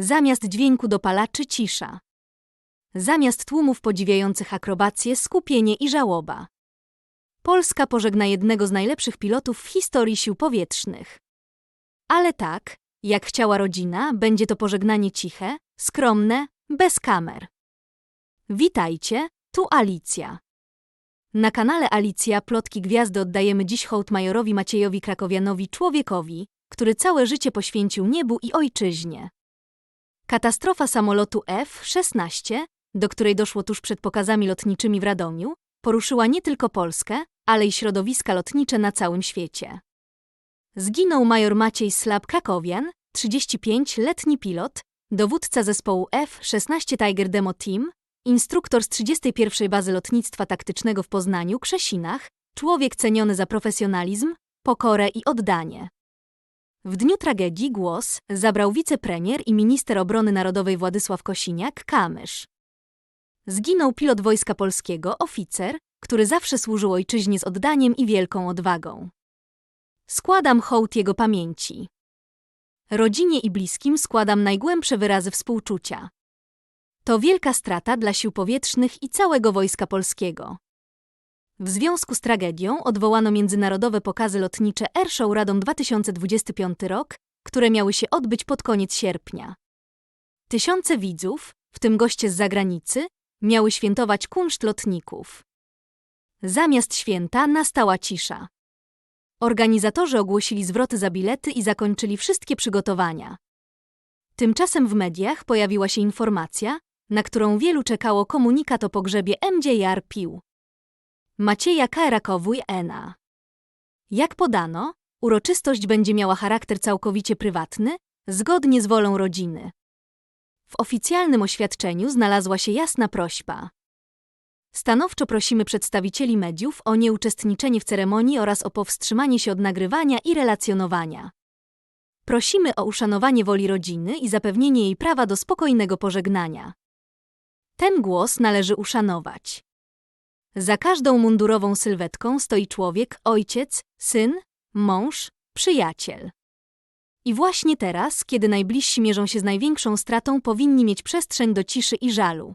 Zamiast dźwięku dopalaczy cisza. Zamiast tłumów podziwiających akrobacje skupienie i żałoba. Polska pożegna jednego z najlepszych pilotów w historii sił powietrznych. Ale tak, jak chciała rodzina, będzie to pożegnanie ciche, skromne, bez kamer. Witajcie, tu Alicja. Na kanale Alicja Plotki Gwiazdy oddajemy dziś hołd majorowi Maciejowi Krakowianowi, człowiekowi, który całe życie poświęcił niebu i ojczyźnie. Katastrofa samolotu F-16, do której doszło tuż przed pokazami lotniczymi w Radomiu, poruszyła nie tylko Polskę, ale i środowiska lotnicze na całym świecie. Zginął major Maciej Slab Krakowian, 35-letni pilot, dowódca zespołu F-16 Tiger Demo Team, instruktor z 31. Bazy Lotnictwa Taktycznego w Poznaniu, Krzesinach, człowiek ceniony za profesjonalizm, pokorę i oddanie. W dniu tragedii głos zabrał wicepremier i minister obrony narodowej Władysław Kosiniak-Kamysz. Zginął pilot Wojska Polskiego, oficer, który zawsze służył ojczyźnie z oddaniem i wielką odwagą. Składam hołd jego pamięci. Rodzinie i bliskim składam najgłębsze wyrazy współczucia. To wielka strata dla sił powietrznych i całego Wojska Polskiego. W związku z tragedią odwołano międzynarodowe pokazy lotnicze Airshow Radom 2025 rok, które miały się odbyć pod koniec sierpnia. Tysiące widzów, w tym goście z zagranicy, miały świętować kunszt lotników. Zamiast święta nastała cisza. Organizatorzy ogłosili zwroty za bilety i zakończyli wszystkie przygotowania. Tymczasem w mediach pojawiła się informacja, na którą wielu czekało komunikat o pogrzebie MJR Pił. Macieja Karakowuj Ena. Jak podano, uroczystość będzie miała charakter całkowicie prywatny, zgodnie z wolą rodziny. W oficjalnym oświadczeniu znalazła się jasna prośba. Stanowczo prosimy przedstawicieli mediów o nieuczestniczenie w ceremonii oraz o powstrzymanie się od nagrywania i relacjonowania. Prosimy o uszanowanie woli rodziny i zapewnienie jej prawa do spokojnego pożegnania. Ten głos należy uszanować. Za każdą mundurową sylwetką stoi człowiek, ojciec, syn, mąż, przyjaciel. I właśnie teraz, kiedy najbliżsi mierzą się z największą stratą, powinni mieć przestrzeń do ciszy i żalu.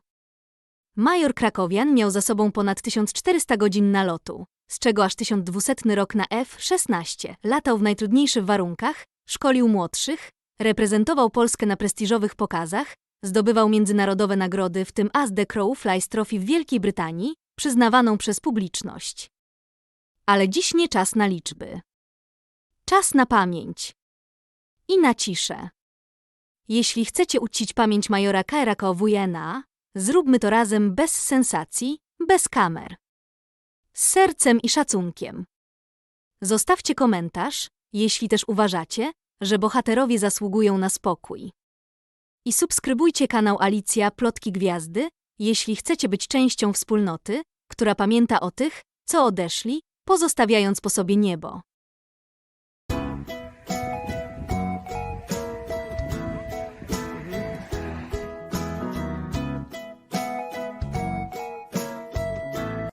Major Krakowian miał za sobą ponad 1400 godzin nalotu, z czego aż 1200 rok na F-16. Latał w najtrudniejszych warunkach, szkolił młodszych, reprezentował Polskę na prestiżowych pokazach, zdobywał międzynarodowe nagrody, w tym As the Crow Flies Trophy w Wielkiej Brytanii, przyznawaną przez publiczność. Ale dziś nie czas na liczby. Czas na pamięć. I na ciszę. Jeśli chcecie uczcić pamięć majora Kairaka Wujena, zróbmy to razem bez sensacji, bez kamer. Z sercem i szacunkiem. Zostawcie komentarz, jeśli też uważacie, że bohaterowie zasługują na spokój. I subskrybujcie kanał Alicja Plotki Gwiazdy, jeśli chcecie być częścią wspólnoty, która pamięta o tych, co odeszli, pozostawiając po sobie niebo.